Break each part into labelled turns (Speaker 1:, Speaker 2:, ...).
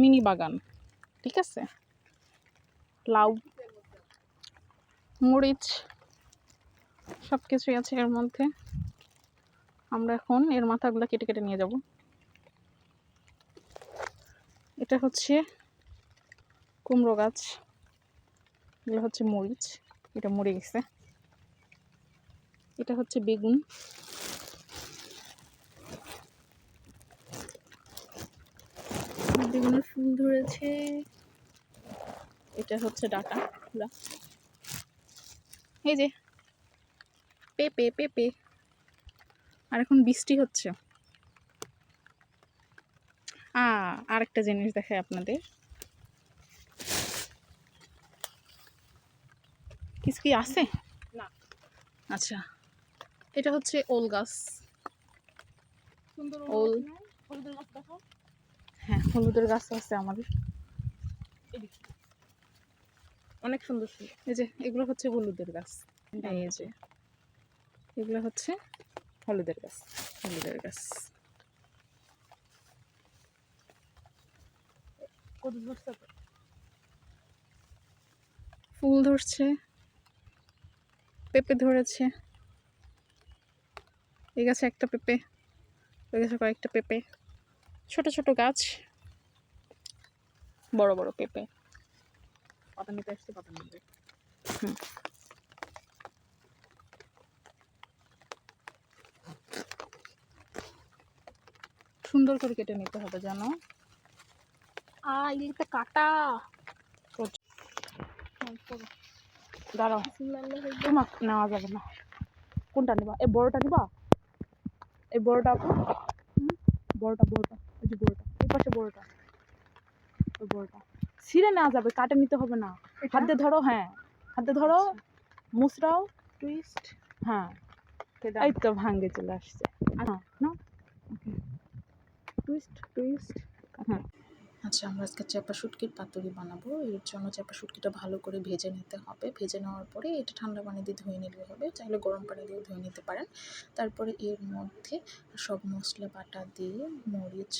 Speaker 1: Mini বাগান, ঠিক আছে? লাউ, মরিচ সব কিছুই আছে এর মধ্যে। আমরা এখন এর মাথাগুলো কেটে কেটে নিয়ে যাব। এটা হচ্ছে কুমড়ো গাছ, এগুলো হচ্ছে মরিচ, এটা মরে গেছে। এটা হচ্ছে বেগুন। বেগুনের ফুল ধরেছে। এটা হচ্ছে ডাটা পুরা এই যে পেঁপে পেঁপে আর এখন বৃষ্টি হচ্ছে। আ আরেকটা জিনিস দেখাই আপনাদের। কিছু কি আছে?
Speaker 2: না।
Speaker 1: আচ্ছা এটা হচ্ছে ওল গাছ।
Speaker 2: সুন্দর
Speaker 1: ওল। হ্যাঁ হলুদের গাছ আছে আমাদের।
Speaker 2: অনেক সুন্দর সুন্দর।
Speaker 1: এই যে এগুলো হচ্ছে হলুদের গাছ। এই যে এগুলো হচ্ছে হলুদের গাছ হলুদের গাছ। ফুল ধরছে পেঁপে ধরেছে। এই গাছে একটা পেঁপে ওই গাছে কয়েকটা পেঁপে। ছোট ছোট গাছ বড় বড় পেঁপে।
Speaker 2: পাতা নিতে আসছে পাতা নিতে
Speaker 1: সুন্দর করে কেটে নিতে হবে জানো
Speaker 2: কাটা।
Speaker 1: দাঁড়াও। তোমার নেওয়া যাবে না। কোনটা নিবা? এই বড়টা নিবা? এই বড়টা আপু। বড়টা বড়টা ওই যে বড়টা এই পাশে বড়টা ওই বড়টা ছিঁড়ে নেওয়া যাবে কাটে নিতে হবে না। হাতে ধরো হ্যাঁ। হাতে ধরো মুসরাও
Speaker 2: টুইস্ট
Speaker 1: হ্যাঁ। এই তো ভাঙ্গে চলে আসছে। হ্যাঁ না
Speaker 2: টুইস্ট টুইস্ট
Speaker 1: হ্যাঁ। আচ্ছা আমরা আজকে চাপা শুটকির পাতুরি বানাবো। এর জন্য চাপা শুটকিটা ভালো করে ভেজে নিতে হবে। ভেজে নেওয়ার পরে এটা ঠান্ডা পানি দিয়ে ধুয়ে নিলে হবে। চাইলে গরম পানি দিয়ে ধুয়ে নিতে পারেন। তারপরে এর মধ্যে সব মশলা, বাটা দিয়ে, মরিচ,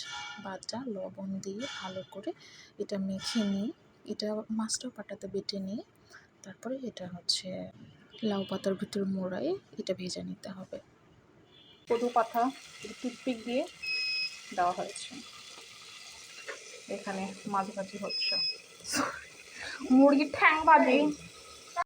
Speaker 1: বাটা, লবণ দিয়ে ভালো করে এটা মেখে নিয়ে, এটা মাছটাও পাটাতে বেটে নিয়ে, তারপরে এটা হচ্ছে লাউ পাতার ভিতর মোড়ায় এটা ভেজে নিতে হবে। কদু পাতা টুথপিক দিয়ে দেওয়া হয়েছে। এখানে মাছ ভাজি হচ্ছে। মুরগির ঠ্যাং ভাজি